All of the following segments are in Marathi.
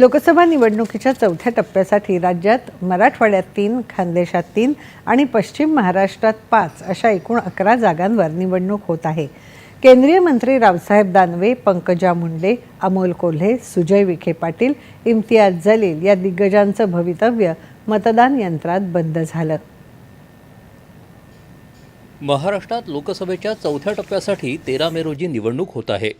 लोकसभा निवडणुकीच्या चौथ्या टप्प्यासाठी राज्यात मराठवाड्यात तीन खानदेशात तीन आणि पश्चिम महाराष्ट्रात पाच अशा एकूण अकरा जागांवर निवडणूक होत आहे. केंद्रीय मंत्री रावसाहेब दानवे पंकजा मुंडे अमोल कोल्हे सुजय विखे पाटील इम्तियाज जलील या दिग्गजांचं भवितव्य मतदान यंत्रात बंद झालं. महाराष्ट्रात लोकसभेच्या चौथ्या टप्प्यासाठी तेरा मे रोजी निवडणूक होत आहे.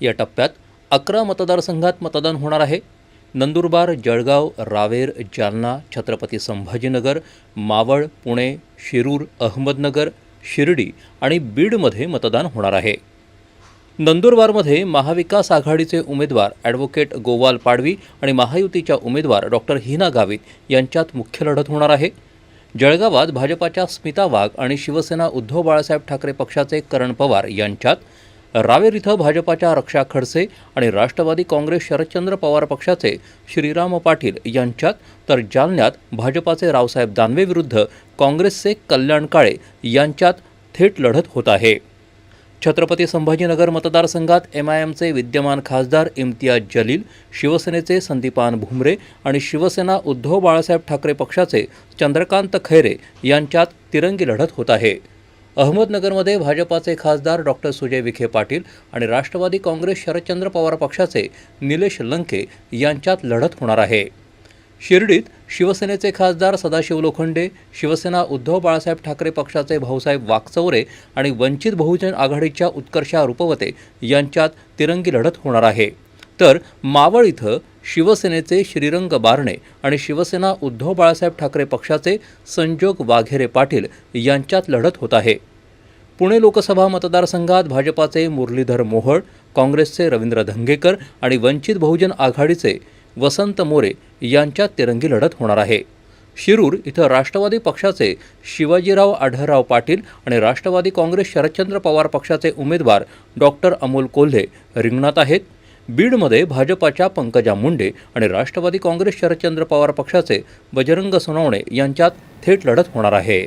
या टप्प्यात अकरा मतदारसंघात मतदान होणार आहे. नंदुरबार जळगाव रावेर जालना छत्रपती संभाजीनगर मावळ पुणे शिरूर अहमदनगर शिर्डी आणि बीडमध्ये मतदान होणार आहे. नंदुरबारमध्ये महाविकास आघाडीचे उमेदवार ॲडव्होकेट गोवाल पाडवी आणि महायुतीच्या उमेदवार डॉक्टर हिना गावित यांच्यात मुख्य लढत होणार आहे. जळगावात भाजपाच्या स्मिता वाघ आणि शिवसेना उद्धव बाळासाहेब ठाकरे पक्षाचे करण पवार यांच्यात रावेर इथं भाजपाच्या रक्षा खडसे आणि राष्ट्रवादी काँग्रेस शरदचंद्र पवार पक्षाचे श्रीराम पाटील यांच्यात तर जालन्यात भाजपाचे रावसाहेब दानवे विरुद्ध काँग्रेसचे कल्याण काळे यांच्यात थेट लढत होत आहे. छत्रपती संभाजीनगर मतदारसंघात एम आय एमचे विद्यमान खासदार इम्तियाज जलील शिवसेनेचे संदीपान भुमरे आणि शिवसेना उद्धव बाळासाहेब ठाकरे पक्षाचे चंद्रकांत खैरे यांच्यात तिरंगी लढत होत आहे. अहमदनगरमध्ये भाजपाचे खासदार डॉक्टर सुजय विखे पाटील आणि राष्ट्रवादी काँग्रेस शरदचंद्र पवार पक्षाचे निलेश लंके यांच्यात लढत होणार आहे. शिर्डीत शिवसेनेचे खासदार सदाशिव लोखंडे शिवसेना उद्धव बाळासाहेब ठाकरे पक्षाचे भाऊसाहेब वाकचौरे आणि वंचित बहुजन आघाडीच्या उत्कर्षा रुपवते यांच्यात तिरंगी लढत होणार आहे. तर मावळ इथं शिवसेनेचे श्रीरंग बारणे आणि शिवसेना उद्धव बाळासाहेब ठाकरे पक्षाचे संजोग वाघेरे पाटील यांच्यात लढत होत आहे. पुणे लोकसभा मतदारसंघात भाजपाचे मुरलीधर मोहोळ काँग्रेसचे रवींद्र धंगेकर आणि वंचित बहुजन आघाडीचे वसंत मोरे यांच्यात तिरंगी लढत होणार आहे. शिरूर इथं राष्ट्रवादी पक्षाचे शिवाजीराव आढळराव पाटील आणि राष्ट्रवादी काँग्रेस शरदचंद्र पवार पक्षाचे उमेदवार डॉक्टर अमोल कोल्हे रिंगणात आहेत. बीडमध्ये भाजपाच्या पंकजा मुंडे आणि राष्ट्रवादी काँग्रेस शरदचंद्र पवार पक्षाचे बजरंग सोनवणे यांच्यात थेट लढत होणार आहे.